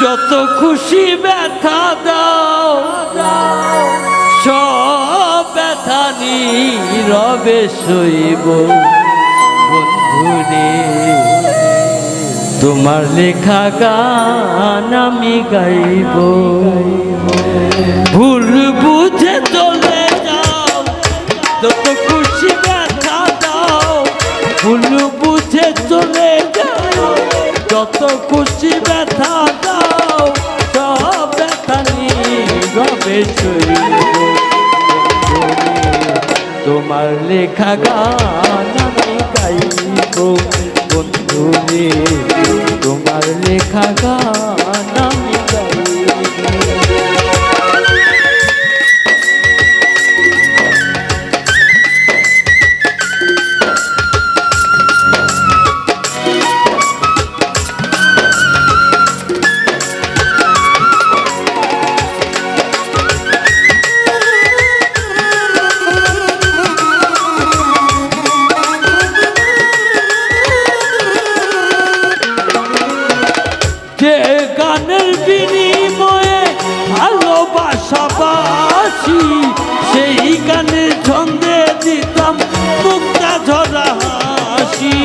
খুশি ব্যথা দাও, সব ব্যথা নীরবে সইব। বন্ধুরে, তোমার লেখা গান আমি গাইব। ভুল বুঝে চলে যাও, যত খুশি ব্যথা দাও, ভুল বুঝে চলে যাও, যত খুশি ব্যথা তোমার লেখা গান আমি গাইব। বন্ধু তোমার লেখা গান যে গানের বিনিময়ে ভালোবাসা বাসি সেই গানের ছন্দে দিতাম মুক্তা ঝরা হাসি।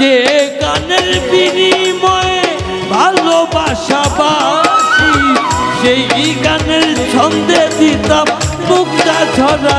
যে গানের বিনিময়ে ভালোবাসা বাসি সেই গানের ছন্দে দিতাম মুক্তা ঝরা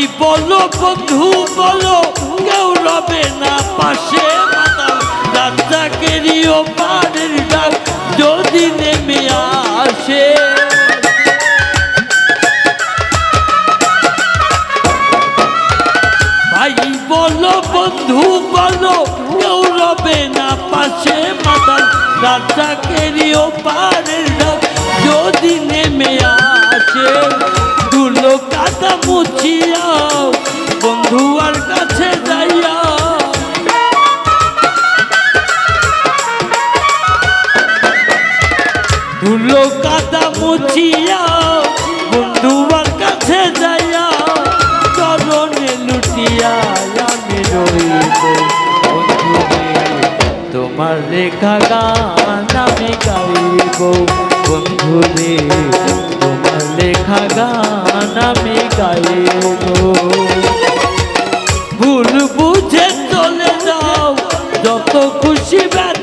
ভাই বলো বন্ধু, বলো, কেউ রবে না পাশে মাতাল। রাজাকেরিও পাড়ের ডাক যদি নেমে আসে। ভাই, বলো বন্ধু, বলো, কেউ রবে না পাশে মাতাল। রাজাকেরিও পাড়ের ডাক যদি নেমে আসে। ধুলো কাদা মুছিয়া বন্ধু আর কাছে যাইয়া চরণে লুটিয়া আমি তোমার লেখা গান আমি গাইব। বন্ধুরে, তোমার লেখা গান আমি গাইব। ভুল বুঝে চলে যাও, যত খুশি ব্যথা